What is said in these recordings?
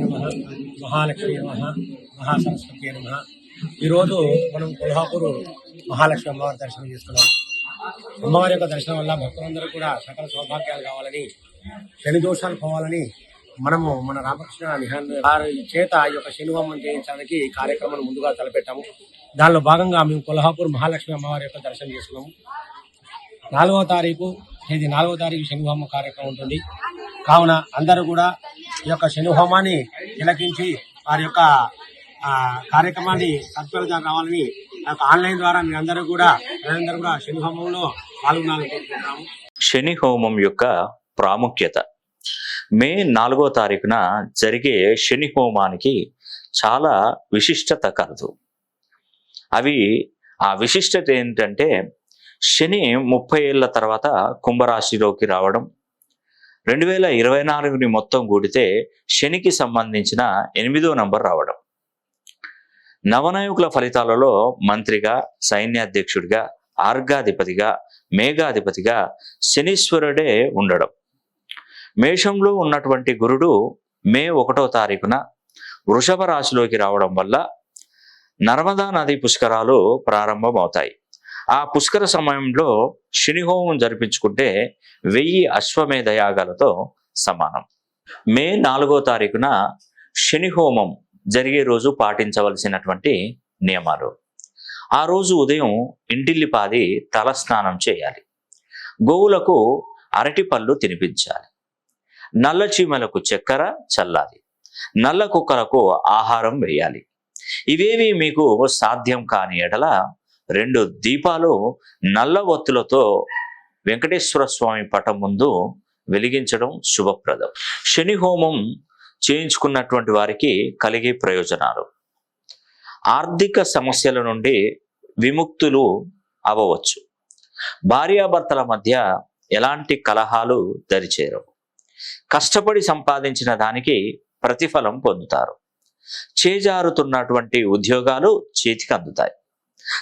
నమ. మహాలక్ష్మి నమ మహాసరస్వతి నమ. ఈరోజు మనం కొల్హాపూర్ మహాలక్ష్మి అమ్మవారి దర్శనం చేసుకున్నాం. అమ్మవారి యొక్క దర్శనం వల్ల భక్తులందరూ కూడా సకల సౌభాగ్యాలు కావాలని శని దోషాలు పోవాలని మనము మన రామకృష్ణ నిహాన్ వారి చేత ఈ యొక్క శనివామం చేయించడానికి కార్యక్రమం కార్యక్రమాన్ని ముందుగా తలపెట్టాము. దానిలో భాగంగా మేము కొల్హాపూర్ మహాలక్ష్మి అమ్మవారి యొక్క దర్శనం చేసుకున్నాము. నాలుగవ తారీఖు ఇది నాలుగవ తారీఖు శనివామం కార్యక్రమం ఉంటుంది. కావున అందరూ కూడా ఈ యొక్క శని హోమాన్ని తిలకించి వారి యొక్క కార్యక్రమాన్ని సత్ఫలితాలు రావాలని ఆన్లైన్ ద్వారా మీ అందరూ కూడా మీరందరూ కూడా శని హోమంలో పాల్గొనాలని కోరుకుంటున్నాము. శని హోమం యొక్క ప్రాముఖ్యత. మే నాలుగో తారీఖున జరిగే శని హోమానికి చాలా విశిష్టత కలదు. అవి ఆ విశిష్టత ఏంటంటే శని ముప్పై ఏళ్ళ తర్వాత కుంభరాశిలోకి రావడం రెండు వేల ఇరవై నాలుగుని మొత్తం కూడితే శనికి సంబంధించిన ఎనిమిదో నంబర్ రావడం. నవనాయకుల ఫలితాలలో మంత్రిగా సైన్యాధ్యక్షుడిగా ఆర్గాధిపతిగా మేఘాధిపతిగా శనీశ్వరుడే ఉండడం. మేషంలో ఉన్నటువంటి గురుడు మే ఒకటో తారీఖున వృషభ రాశిలోకి రావడం వల్ల నర్మదా నది పుష్కరాలు ప్రారంభమవుతాయి. ఆ పుష్కర సమయంలో శనిహోమం జరిపించుకుంటే వెయ్యి అశ్వమేధ యాగాలతో సమానం. మే నాలుగో తారీఖున శనిహోమం జరిగే రోజు పాటించవలసినటువంటి నియమాలు. ఆ రోజు ఉదయం ఇంటిల్లిపాది తలస్నానం చేయాలి. గోవులకు అరటి పళ్ళు తినిపించాలి. నల్ల చీమలకు చక్కెర చల్లాలి. నల్ల కుక్కలకు ఆహారం వేయాలి. ఇవేవి మీకు సాధ్యం కాని ఎడల రెండు దీపాలు నల్ల ఒత్తులతో వెంకటేశ్వర స్వామి పటం ముందు వెలిగించడం శుభప్రదం. శని హోమం చేయించుకున్నటువంటి వారికి కలిగే ప్రయోజనాలు. ఆర్థిక సమస్యల నుండి విముక్తులు అవ్వవచ్చు. భార్యాభర్తల మధ్య ఎలాంటి కలహాలు దరిచేరవు. కష్టపడి సంపాదించిన దానికి ప్రతిఫలం పొందుతారు. చేజారుతున్నటువంటి ఉద్యోగాలు చేతికి అందుతాయి.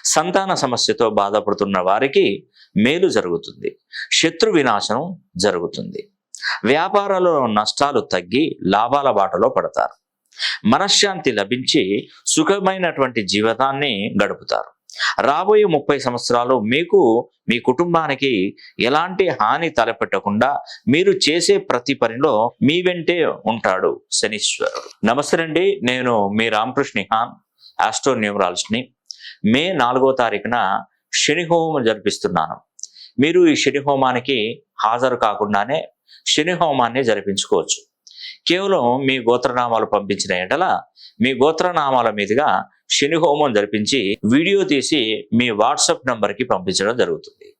సంతాన సమస్యతో బాధపడుతున్న వారికి మేలు జరుగుతుంది. శత్రు వినాశనం జరుగుతుంది. వ్యాపారాలలో నష్టాలు తగ్గి లాభాల బాటలో పడతారు. మనశ్శాంతి లభించి సుఖమైనటువంటి జీవితాన్ని గడుపుతారు. రాబోయే ముప్పై సంవత్సరాలు మీకు మీ కుటుంబానికి ఎలాంటి హాని తలపెట్టకుండా మీరు చేసే ప్రతి పనిలో మీ వెంటే ఉంటాడు శనీశ్వరుడు. నమస్తే అండి నేను మీ రామకృష్ణ హాన్ ఆస్ట్రో న్యూమరాలజీని మే నాలుగో తారీఖున శని హోమం జరిపిస్తున్నాను. మీరు ఈ శని హోమానికి హాజరు కాకుండానే శని హోమాన్ని జరిపించుకోవచ్చు. కేవలం మీ గోత్రనామాలు పంపించిన ఎడల మీ గోత్రనామాల మీదుగా శని హోమం జరిపించి వీడియో తీసి మీ వాట్సాప్ నంబర్కి పంపించడం జరుగుతుంది.